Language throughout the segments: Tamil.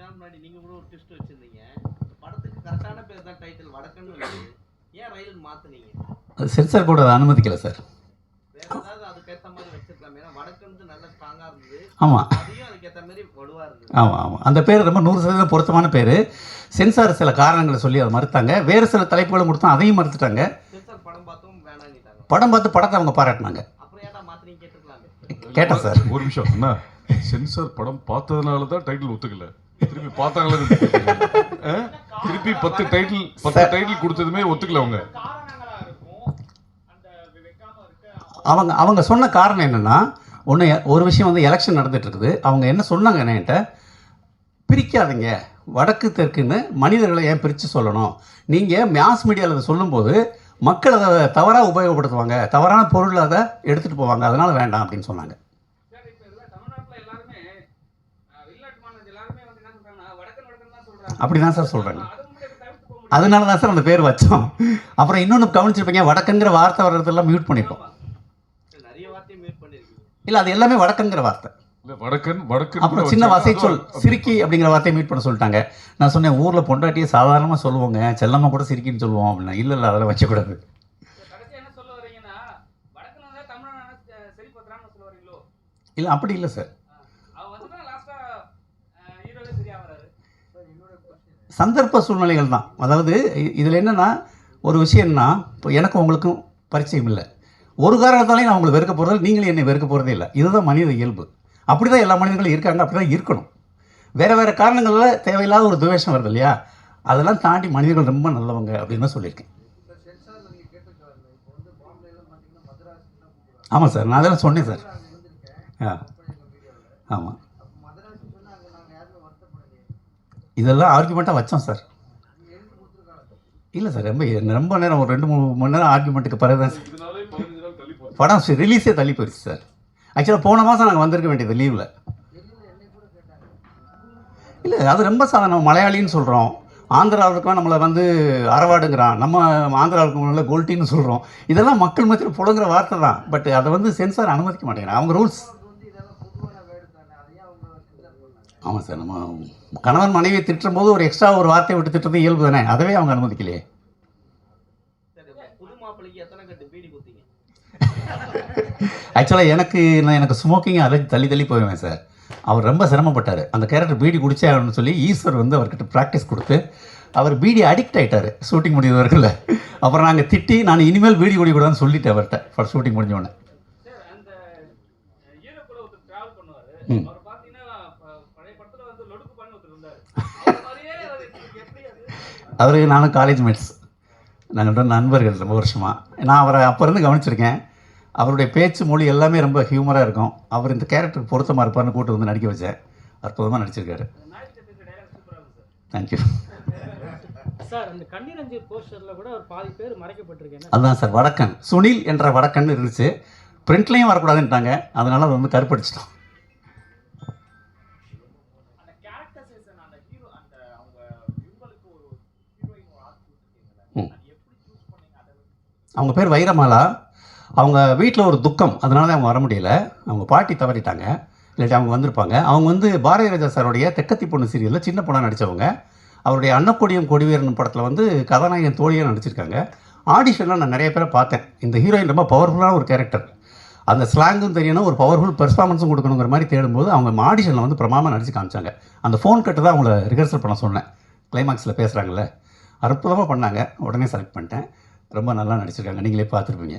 நாள் முன்னாடி நீங்க கூட ஒரு ட்விஸ்ட் வச்சிருந்தீங்க. படத்துக்கு கரெக்டான பேர் தான் டைட்டில் வடக்கன்னு ஏன் ரயில் மாத்துனீங்க? அது சென்சார் போர்டு அதை அனுமதிக்கல சார். வேற ஏதாவது அதுக்கேத்த மாதிரி வச்சிருக்கலாம் ஏன்னா வடக்கன்னு நல்ல ஸ்ட்ராங்கா இருந்தது. ஆமாம் அதையும் அதுக்கேத்த மாதிரி வலுவா இருந்தது. ஆமாம் ஆமாம் அந்த பேர் ரொம்ப நூறு சதவீதம் பொருத்தமான பேர். சென்சார் சில காரணங்களை சொல்லி அதை மறுத்தாங்க. வேறு சில தலைப்புகளும் கொடுத்தோம். அதையும் மறுத்துட்டாங்க. சென்சார் படம் பார்த்தும் படம் பார்த்து படத்தை அவங்க பாராட்டினாங்க. அப்புறம் ஏன்டா மாத்துனீங்க கேட்டிருக்கலாமே. கேட்டேன் சார். ஒரு நிமிஷம் அண்ணா. சென்சார் படம் பார்த்ததுனால தான் டைட்டில் ஒத்துக்கல. திருப்பி பார்த்தாங்களே? திருப்பி பத்து டைட்டில் பத்து டைட்டில் கொடுத்ததுமே ஒத்துக்கல அவங்க. அவங்க அவங்க சொன்ன காரணம் என்னென்னா ஒன்று ஒரு விஷயம் வந்து எலெக்ஷன் நடந்துட்டு இருக்குது அவங்க என்ன சொன்னாங்க என்கிட்ட? பிரிக்காதீங்க. வடக்கு தெற்குன்னு மனிதர்களை ஏன் பிரித்து சொல்லணும்? நீங்கள் மாஸ் மீடியாவில் அதை சொல்லும்போது மக்கள் அதை தவறாக உபயோகப்படுத்துவாங்க. தவறான பொருள் அதை எடுத்துகிட்டு போவாங்க. அதனால் வேண்டாம் அப்படின்னு சொன்னாங்க. அப்படி தான் சார் சொல்கிறாங்க அதனால தான் சார் அந்த பேர் வச்சோம். அப்புறம் இன்னொன்று கவனிச்சிருப்பீங்க வடக்குங்கிற வார்த்தை வர்றதெல்லாம் மியூட் பண்ணிப்போம் நிறைய வார்த்தையை மியூட் பண்ணிருக்கீங்க. இல்லை அது எல்லாமே வடக்குங்கிற வார்த்தை. இல்ல வடக்கன் வடக்கு அப்புறம் சின்ன வசை சொல் சிரிக்கி அப்படிங்கிற வார்த்தையை மீட் பண்ண சொல்லிட்டாங்க. நான் சொன்னேன் ஊரில் பொண்டாட்டியை சாதாரணமாக சொல்லுவோங்க செல்லம்மா கூட சிரிக்கின்னு சொல்லுவோம் அப்படின்னா. இல்லை இல்லை அதெல்லாம் வச்சக்கூடாது. இல்லை அப்படி இல்லை சார் அவன் வந்து தான் லாஸ்டா ஹீரோவே சரியா வராரு சந்தர்ப்ப சூழ்நிலைகள் தான். அதாவது இதில் என்னென்னா ஒரு விஷயம்னா இப்போ எனக்கும் உங்களுக்கும் பரிச்சயம் இல்லை. ஒரு காரணத்தாலே நான் உங்களை வெறுக்க போகிறதில்ல நீங்களும் என்னை வெறுக்க போகிறதே இல்லை. இதுதான் மனித இயல்பு. அப்படி தான் எல்லா மனிதர்களும் இருக்காங்க அப்படி தான் இருக்கணும். வேறு வேறு காரணங்களில் தேவையில்லாத ஒரு துவேஷம் வருது இல்லையா? அதெல்லாம் தாண்டி மனிதர்கள் ரொம்ப நல்லவங்க அப்படின்னு தான் சொல்லியிருக்கேன். ஆமாம் சார் நான் அதெல்லாம் சொன்னேன் சார். ஆ ஆமாம் இதெல்லாம் ஆர்குமெண்ட்டாக வச்சோம் சார் இல்லை சார் ரொம்ப ரொம்ப நேரம் ஒரு ரெண்டு மூணு மணி நேரம் ஆர்குமெண்ட்டுக்கு பிறகு தான் சார் படம் ரிலீஸே தள்ளி போயிடுச்சு சார் ஆக்சுவலாக போன மாதம் நாங்கள் வந்திருக்க வேண்டியது லீவில் இல்லை அது ரொம்ப சாதாரணம் மலையாளின்னு சொல்கிறோம் ஆந்திராவுக்கும் நம்மளை வந்து அறவாடுங்கிறான். நம்ம ஆந்திராவுக்கு நல்ல கோல்ட்டின்னு சொல்கிறோம் இதெல்லாம் மக்கள் மத்தியில் புழங்குற வார்த்தை தான். பட் அதை வந்து சென்சார் அனுமதிக்க மாட்டேங்கிறான். அவங்க ரூல்ஸ் ஆமாம் சார் நம்ம கணவன் மனைவியை திட்டும் போது ஒரு எக்ஸ்ட்ரா ஒரு வார்த்தையை விட்டு திட்டுறது இயல்பு தானே? அதவே அவங்க அனுமதிக்கலையே. ஆக்சுவலாக எனக்கு நான் எனக்கு ஸ்மோக்கிங் அலர்ஜி தள்ளி தள்ளி போயிடுவேன் சார் அவர் ரொம்ப சிரமப்பட்டார். அந்த கேரக்டர் பீடி குடிச்சே ஆகணும்னு சொல்லி ஈஸ்வர் வந்து அவர்கிட்ட ப்ராக்டிஸ் கொடுத்து அவர் பீடி அடிக்ட் ஆயிட்டார் ஷூட்டிங் முடிந்தவர்கள் அப்புறம் நாங்கள் திட்டி நான் இனிமேல் பீடி குடிக்கூடாதுன்னு சொல்லிட்டேன் அவர்கிட்ட ஃபார் ஷூட்டிங் முடிஞ்ச உடனே. ம். அவர் பாத்தீங்கன்னா ப- பழைய படத்துல வந்து லொடுக்கு பண்ணி ஒருத்தர் இருந்தாரு அவர் மாதிரியே அவர் எப்படி அது அவர் நானும் காலேஜ் மேட்ஸ் நாங்கள் ரெண்டு நண்பர்கள் ரொம்ப வருஷமாக நான் அவரை அப்போ இருந்து கவனிச்சிருக்கேன். அவருடைய பேச்சு மொழி எல்லாமே ரொம்ப ஹியூமராக இருக்கும். அவர் இந்த கேரக்டருக்கு பொருத்தமாக இருப்பார்னு கூட்டு வந்து நடிக்க வச்சேன். அற்புதமாக நடிச்சிருக்காரு. தேங்க்யூ சார் அந்த கண்ணீரஞ்சி போஸ்டர்ல கூட ஒரு பாதி பேர் மறைக்கப்பட்டிருக்கேன் அதுதான் சார் வடக்கன். சுனில் என்ற வடக்கன் இருந்துச்சு. பிரிண்ட்லேயும் வரக்கூடாதுன்ட்டாங்க அதனால அதை வந்து கருப்படிச்சிட்டோம் அந்த கேரக்டரைசேஷன் அந்த ஹீரோ அந்த அவங்க இவங்களுக்கு ஒரு ஹீரோயின் ஒரு ஆர்ட் கொடுத்துருக்கீங்களா ம். அது எப்படி சூஸ் பண்ணீங்க அதை அவங்க பேர் வைரமாலா. அவங்க வீட்டில் ஒரு துக்கம். அதனால தான் அவங்க வர முடியல. அவங்க பாட்டி தவறிட்டாங்க. இல்லாட்டி அவங்க வந்திருப்பாங்க. அவங்க வந்து பாரதி ராஜா சாருடைய தெக்கத்தி பொண்ணு சீரியலில் சின்ன பொண்ணாக நடித்தவங்க அவருடைய அன்னக்கொடியும் கொடிவேரன் படத்தில் வந்து கதாநாயகன் தோழியாக நடிச்சிருக்காங்க. ஆடிஷனில் நான் நிறைய பேரை பார்த்தேன். இந்த ஹீரோயின் ரொம்ப பவர்ஃபுல்லான ஒரு கேரக்டர் அந்த ஸ்லாங்கும் தெரியணும் ஒரு பவர்ஃபுல் பெர்ஃபார்மன்ஸும் கொடுக்கணுங்கிற மாதிரி தேடும்போது அவங்க ஆடிஷனில் வந்து பிரமாமல் நடிச்சு காமிச்சாங்க. அந்த ஃபோன் கட்டு தான் அவங்கள ரிஹர்சல் பண்ண சொன்னேன். கிளைமாக்ஸில் பேசுகிறாங்களே அற்புதமாக பண்ணாங்க. உடனே செலக்ட் பண்ணிட்டேன். ரொம்ப நல்லா நடிச்சிருக்காங்க. நீங்களே பார்த்துருப்பீங்க.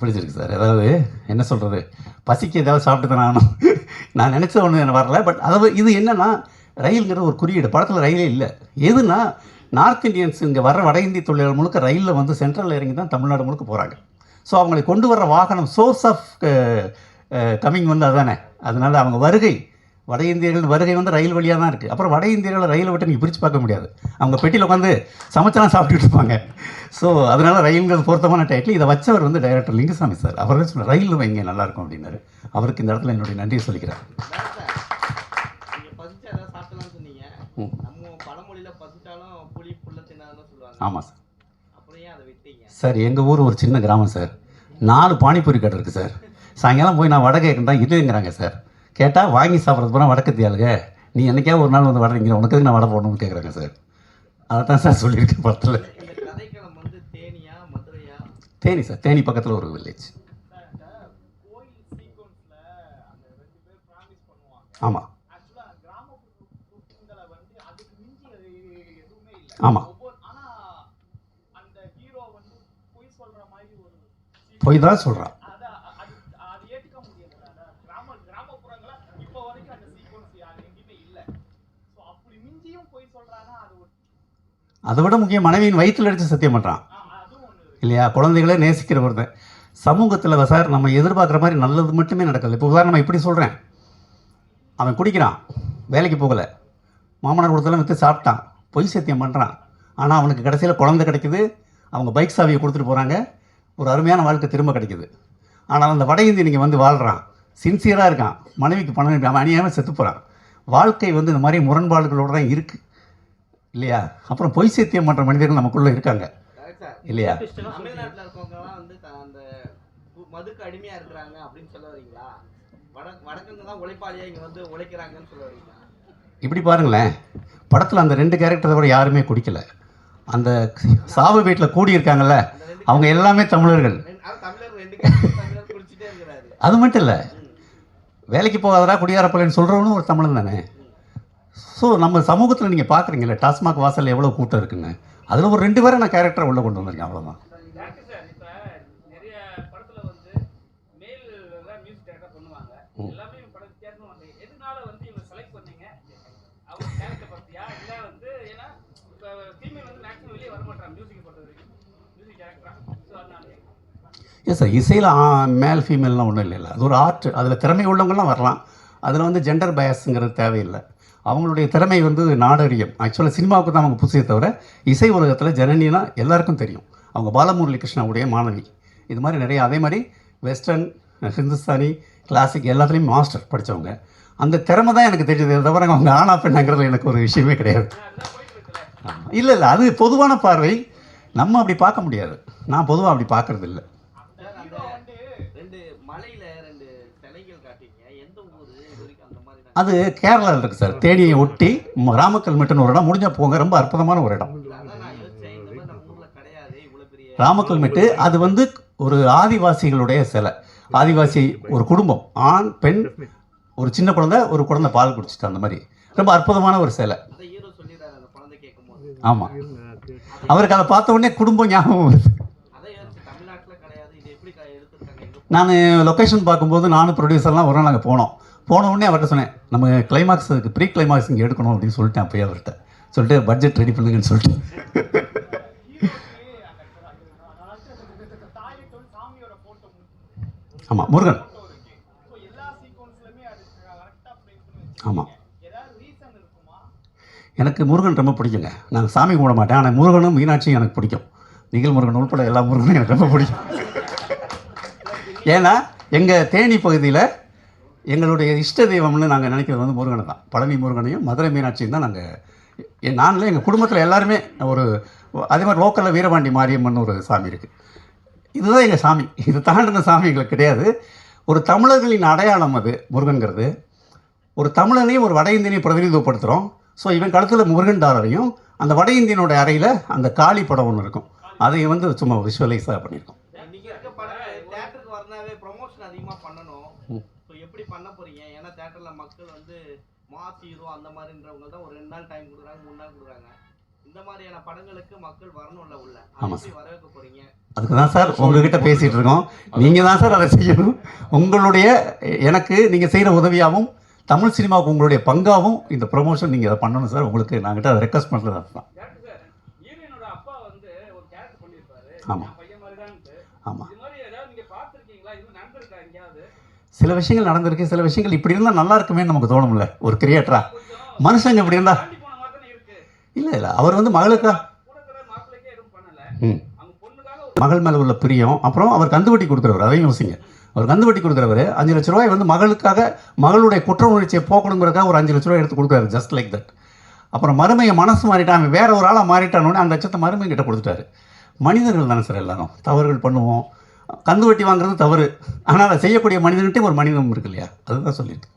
பிடிச்சிருக்கு சார். அதாவது என்ன சொல்கிறது பசிக்கு ஏதாவது சாப்பிட்டு நானும் நான் நினச்ச ஒன்று எனக்கு வரல பட் அதாவது இது என்னென்னா ரயில்ங்கிற ஒரு குறியீடு. படத்தில் ரயிலே இல்லை. எதுனா நார்த் இந்தியன்ஸ் இங்கே வர வட இந்திய தொழிலாளர் முழுக்க ரயிலில் வந்து சென்ட்ரலில் இறங்கி தான் தமிழ்நாடு முழுக்க போகிறாங்க ஸோ அவங்களை கொண்டு வர்ற வாகனம் சோர்ஸ் ஆஃப் கம்மிங் வந்து அதுதானே அதனால் அவங்க வருகை வட இந்தியர்கள் வருகை வந்து ரயில் வழியாக தான் இருக்குது அப்புறம் வட இந்தியர்களை ரயிலை விட்டு நீங்கள் பிரித்து பார்க்க முடியாது. அவங்க பெட்டியில் உட்காந்து சமைச்சலாம் சாப்பிட்டுட்டு இருப்பாங்க. ஸோ அதனால் ரயில்ங்கிறது பொருத்தமான டைட்டில் இதை வச்சவர் வந்து டைரக்டர் லிங்குசாமி சார் அவர் தான் சொன்னார் ரயில் வைங்க நல்லாயிருக்கும் அப்படின்னாரு. அவருக்கு இந்த இடத்துல என்னுடைய நன்றியை சொல்லிக்கிறேன் வேற சார், நீங்க பசிச்சு ஏதாவது சாப்பிடலாம்னு சொன்னீங்க ம். நம்ம பழமொழியில பசிச்சாலும் புலி புல்ல தின்னாதுன்னு சொல்லுவாங்க ஆமாம் சார். சார் எங்கள் ஊர் ஒரு சின்ன கிராமம் சார். நாலு பானிபூரி கடை இருக்குது சார். சாயங்காலம் போய் நான் வடை கேட்குறேன் இல்லைங்கிறாங்க சார். கேட்டால் வாங்கி சாப்பிட்றது போனால் வடக்கத்தி ஆளுங்க நீ என்னைக்கா ஒரு நாள் வந்து வடங்கிற உனக்கு நான் வடை போடணும்னு கேட்குறாங்க சார். அதை தான் சார் சொல்லியிருக்கேன் படத்தில். மதுரையா? தேனி சார் தேனி பக்கத்தில் ஒரு வில்லேஜ் ஆமாம் ஆக்சுவலா சொல்றாங்கன்னா அது ஒரு அதை விட முக்கியம் மனைவியின் வயிற்றில் அடித்து சத்தியம் பண்ணுறான் இல்லையா? குழந்தைகளே நேசிக்கிற ஒருத்தன். சமூகத்தில் சார் நம்ம எதிர்பார்க்குற மாதிரி நல்லது மட்டுமே நடக்குது. இப்போ உதாரணமாக இப்படி சொல்கிறேன் அவன் குடிக்கிறான். வேலைக்கு போகலை. மாமனார் கொடுத்தலாம் விற்று சாப்பிட்டான். பொய் சத்தியம் பண்ணுறான் ஆனால் அவனுக்கு கடைசியில் குழந்தை கிடைக்குது. அவங்க பைக் சாவியை கொடுத்துட்டு போகிறாங்க ஒரு அருமையான வாழ்க்கை திரும்ப கிடைக்குது. ஆனால் அந்த வட இந்திய நீங்கள் வந்து வாழ்கிறான் சின்சியராக இருக்கான். மனைவிக்கு பணம் அவன் அணியாமல் செத்து போகிறான் வாழ்க்கை வந்து இந்த மாதிரி முரண்பாடுகளோடு தான் இருக்குது இல்லையா? அப்புறம் பொய் சத்தியம் பண்ணுற மனிதர்கள் நமக்குள்ளே இருக்காங்க. இல்லையா? மதுக்கு அடிமையா இருக்கிறாங்க அப்படின்னு சொல்ல வரீங்களா? வட வடக்குங்க தான் உழைப்பாளியா இங்க வந்து உழைக்கிறாங்கன்னு சொல்ல வரீங்களா? இப்படி பாருங்களேன். படத்தில் அந்த ரெண்டு கேரக்டரை கூட யாருமே குடிக்கல. அந்த சாவு வீட்டில் கூடியிருக்காங்கல்ல அவங்க எல்லாமே தமிழர்கள். அது மட்டும் இல்லை வேலைக்கு போகாதடா குடியாரப்பள்ளின்னு சொல்கிறவனும் ஒரு தமிழன் தானே. ஸோ நம்ம சமூகத்தில் நீங்கள் பார்க்குறீங்களே டாஸ்மாக் வாசலில் எவ்வளோ கூட்டம் இருக்குங்க அதில் ஒரு ரெண்டு பேரை நான் கேரக்டரை உள்ளே கொண்டு வந்திருக்கேன் அவ்வளோதான் டேரக்டர் சார் இப்ப நிறைய படத்துல வந்து மேல் தான் மியூசிக் டேரக்டர் பண்ணுவாங்க ம். எல்லாமே படம் வித்தியாசமா வந்து எதனால வந்து இவங்க செலக்ட் பண்ணீங்க அவங்க கேரக்டர் பத்தியா இல்ல வந்து ஏன்னா இப்ப ஃபீமேல் வந்து மேக்ஸிமம் வெளியே வர மாட்டாங்க மியூசிக் பொறுத்த வரைக்கும் மியூசிக் டேரக்டரா ஸோ அதனால எஸ் சார் இசையில் மேல் ஃபீமேல்லாம் ஒன்றும் இல்லை அது ஒரு ஆர்ட் அதில் திறமை உள்ளவங்களாம் வரலாம். அதில் வந்து ஜெண்டர் பயஸுங்கிறது தேவையில்லை. அவங்களுடைய திறமை வந்து நாடறியம். ஆக்சுவலாக சினிமாவுக்கு தான் அவங்க புதுசே தவிர இசை உலகத்தில் ஜனனினா எல்லாருக்கும் தெரியும். அவங்க பாலமுரளி கிருஷ்ணாவுடைய மாணவி. இது மாதிரி நிறைய அதே மாதிரி வெஸ்டர்ன் ஹிந்துஸ்தானி கிளாசிக் எல்லாத்துலேயும் மாஸ்டர் படித்தவங்க அந்த திறமை தான் எனக்கு தெரிஞ்சது. தவிர அவங்க ஆனா பெண்ணாங்கிறதுல எனக்கு ஒரு விஷயமே கிடையாது. இல்லை இல்லை அது பொதுவான பார்வை. நம்ம அப்படி பார்க்க முடியாது. நான் பொதுவாக அப்படி பார்க்கறது இல்லை சார் அந்த ரெண்டு மலையில ரெண்டு சிலைகள் காட்டிங்க எந்த ஊரு? இது வரைக்கும் அந்த மாதிரி நான் அது கேரளாவில் இருக்குது சார். தேனியை ஒட்டி ராமக்கல் மெட்டுன்னு ஒரு இடம். முடிஞ்சா போங்க. ரொம்ப அற்புதமான ஒரு இடம். ராமக்கல் மெட்டு அது வந்து ஒரு ஆதிவாசிகளுடைய சிலை. ஆதிவாசி ஒரு குடும்பம். ஆண் பெண் ஒரு சின்ன குழந்தை ஒரு குழந்தை பால் குடிச்சிட்டு அந்த மாதிரி. ரொம்ப அற்புதமான ஒரு சிலை அந்த ஹீரோ சொல்லிடுறாரு அந்த குழந்தை கேட்கும்போது ஆமாம் அவருக்கு அதை பார்த்த உடனே குடும்பம் ஞாபகம் வருது. நான் லொக்கேஷன் பார்க்கும்போது நானும் ப்ரொடியூசர்லாம் ஒரு நாள் நாங்கள் போனோம். போன உடனே அவர்கிட்ட சொன்னேன் நம்ம கிளைமாக்ஸுக்கு ப்ரீ கிளைமாக்ஸ் இங்கே எடுக்கணும் அப்படின்னு சொல்லிட்டேன் அப்போயே அவர்கிட்ட. சொல்லிட்டு பட்ஜெட் ரெடி பண்ணுங்கன்னு சொல்லிட்டு. ஆமாம் முருகன் போட்டோ இருக்கு ஸோ எல்லா சீக்வன்ஸ்லயுமே அது கரெக்டா ஃப்ரேம் பண்ணி ஆமாம் வச்சிருக்கீங்க ஏதாவது ரீசன் இருக்குமா எனக்கு முருகன் ரொம்ப பிடிக்குங்க. நான் சாமி கும்பிட மாட்டேன். ஆனால் முருகனும் மீனாட்சியும் எனக்கு பிடிக்கும். நிகழ் முருகன் உள்பட எல்லா முருகனும் எனக்கு ரொம்ப பிடிக்கும். ஏன்னா எங்கள் தேனி பகுதியில் எங்களுடைய இஷ்ட தெய்வம்னு நாங்கள் நினைக்கிறது வந்து முருகனை தான். பழனி முருகனையும் மதுரை மீனாட்சியும் தான் நாங்கள் நானில் எங்கள் குடும்பத்தில் எல்லாருமே ஒரு அதே மாதிரி லோக்கலில் வீரபாண்டி மாரியம்மன் ஒரு சாமி இருக்குது இதுதான் எங்கள் சாமி. இது தாண்டின சாமி எங்களுக்கு கிடையாது. ஒரு தமிழர்களின் அடையாளம் அது முருகன்கிறது. ஒரு தமிழனையும் ஒரு வட இந்தியனையும் பிரதிநிதித்துவப்படுத்துகிறோம் ஸோ இவன் கழுத்தில் முருகன் டாலரையும் அந்த வட இந்தியனோட அறையில் அந்த காளி படம் ஒன்று இருக்கும். அதை வந்து சும்மா விஷுவலைஸாக பண்ணியிருக்கோம். அதுக்கு தான் சார். உங்ககிட்ட பேசிகிட்டு இருக்கோம். நீங்கள் தான் சார் அதை செய்யணும். உங்களுடைய எனக்கு நீங்கள் செய்கிற உதவியாகவும் தமிழ் சினிமாவுக்கு உங்களுடைய பங்காகவும் இந்த ப்ரொமோஷன் நீங்கள் அதை பண்ணணும் சார். உங்களுக்கு நாங்கிட்ட அதை ரெக்வஸ்ட் பண்ணுறது அதுதான். தான்ட்டு ஆமாம் எங்கேயாவது? சில விஷயங்கள் நடந்திருக்கு. சில விஷயங்கள் இப்படி இருந்தால் நல்லா இருக்குமே நமக்கு தோணும்ல. ஒரு கிரியேட்டரா மனுஷங்க இப்படி இருந்தா தானே இல்லை இல்லை. அவர் வந்து மகளுக்கா? ம். மகள் மேலே உள்ள பிரியம். அப்புறம் அவர் கந்துவட்டி கொடுக்குறவர். அதையும் யோசிங்க. அவர் கந்து வட்டி கொடுக்குறவர். அஞ்சு லட்ச ரூபாய் வந்து மகளுக்காக மகளுடைய குற்ற உணர்ச்சியை போக்கணுங்கிறதுக்காக ஒரு அஞ்சு லட்ச ரூபாய் எடுத்து கொடுக்குறாரு. ஜஸ்ட் லைக் தட் அப்புறம் மருமையை மனசு மாறிட்டான். அவன் வேற ஒரு ஆளாக மாறிட்டானோடனே அந்த அச்சத்தை மருமையை கிட்ட கொடுத்துட்டாரு. மனிதர்கள் தானே சார் எல்லாரும். தவறுகள் பண்ணுவோம். கந்து வட்டி வாங்குறது தவறு. ஆனால் அதை செய்யக்கூடிய மனிதன்கிட்டே ஒரு மனிதம் இருக்கு இல்லையா? அதுதான் சொல்லிட்டு